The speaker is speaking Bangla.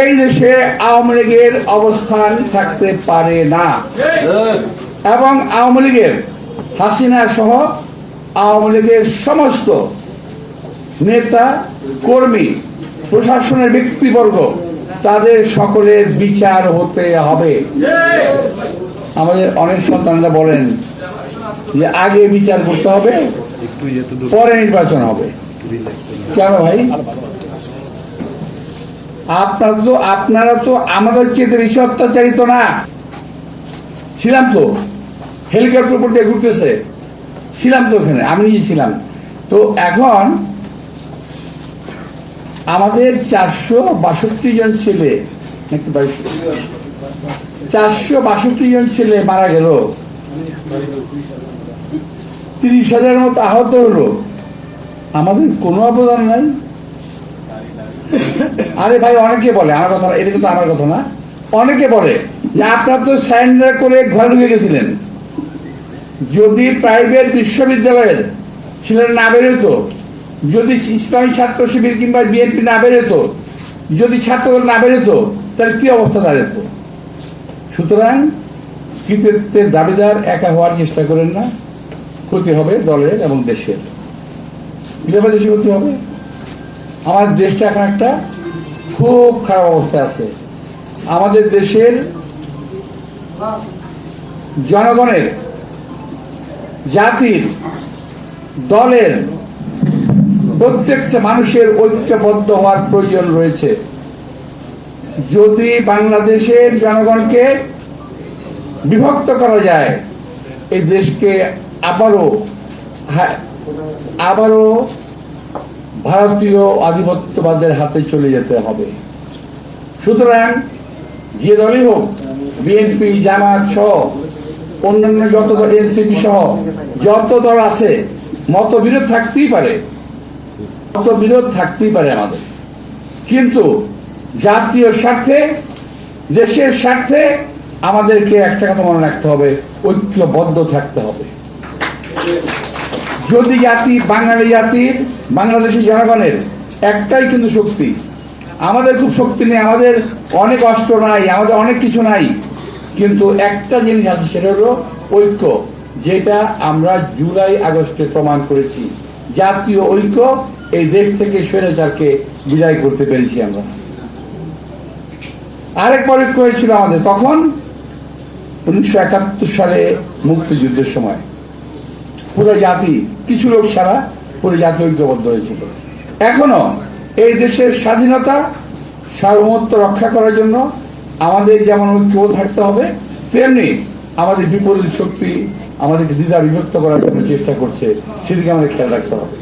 এই দেশে আওয়ামী লীগের অবস্থান থাকতে পারে না। এবং আওয়ামী লীগের হাসিনা সহ আওয়ামী লীগের সমস্ত নেতা কর্মী প্রশাসনের ব্যক্তিবর্গ তাদের সকলের বিচার হতে হবে। আমাদের অনেক সন্তানরা বলেন যে আগে বিচার করতে হবে পরে নির্বাচন হবে। কেন ভাই? আপনারা তো আপনারা তো আমাদের চেয়ে বেশি অত্যাচারিত না। ছিলাম তো। হেলিকপ্টার উপর দিয়ে ঘুরতেছে। ছিলাম তো ওখানে, আমি নিজে ছিলাম। তো এখন আমাদের চারশো বাষট্টি জন ছেলে চারশো বাষট্টি জন ছেলে মারা গেল। তিরিশ হাজারের মতো আহত হলো। আমাদের কোনো অবদান নাই। আরে ভাই, অনেকে বলে, আমার কথা এটা কিন্তু আমার কথা না। অনেকে বলে যে আপনারা তো সারেন্ডার করে ঘরে ঢুকে গেছিলেন। যদি প্রাইভেট বিশ্ববিদ্যালয়ের ছেলেরা না বেরোতো, যদি ইসলামী ছাত্র শিবির কিংবা বিএনপি না বেরোতো, যদি ছাত্রদল না বেরোতো, তাহলে কি অবস্থা দাঁড়াতো? সুতরাং কৃতিত্বের দাবিদার একা হওয়ার চেষ্টা করেন না। ক্ষতি হবে দলের এবং দেশের। দেশে ক্ষতি হবে? আমার দেশটা এখন একটা খুব খারাপ অবস্থায় আছে। আমাদের দেশের জনগণের, জাতির, দলের প্রত্যেকটা মানুষের ঐক্যবদ্ধ হওয়ার প্রয়োজন রয়েছে। যদি বাংলাদেশের জনগণকে বিভক্ত করা যায়, এই দেশকে আবারও আবারও ভারতীয় আধিপত্যবাদের হাতে চলে যেতে হবে। সুতরাং যে দলই হোক, বিএনপি, জামাত সহ অন্যান্য যত দল, এনসিপি সহ যত দল আছে, মতবিরোধ থাকতেই পারে। মতবিরোধ থাকতেই পারে আমাদের। কিন্তু জাতীয় স্বার্থে, দেশের স্বার্থে আমাদেরকে একটা কথা মনে রাখতে হবে, ঐক্যবদ্ধ থাকতে হবে। যদি জাতি, বাঙালি জাতির বাংলাদেশি জনগণের একটাই কিন্তু শক্তি। আমাদের খুব শক্তি নেই, আমাদের অনেক অস্ত্র নাই, আমাদের অনেক কিছু নাই। কিন্তু একটা জিনিস আছে, সেটা হলো ঐক্য। যেটা আমরা জুলাই আগস্টে প্রমাণ করেছি। জাতীয় ঐক্য এই দেশ থেকে স্বৈরাচারকে বিদায় করতে পেরেছি আমরা। আরেক পরীক্ষা হয়েছিল আমাদের কখন? উনিশশো সালে মুক্তিযুদ্ধের সময়। পুরো জাতি, কিছু লোক ছাড়া পুরো জাতি ঐক্যবদ্ধ হয়েছিল। এখনও এই দেশের স্বাধীনতা, সার্বভৌমত্ব রক্ষা করার জন্য আমাদের যেমন ঐক্য থাকতে হবে, তেমনি আমাদের বিপরীত শক্তি আমাদেরকে দ্বিধা বিভক্ত করার জন্য চেষ্টা করছে, সেদিকে আমাদের খেয়াল রাখতে হবে।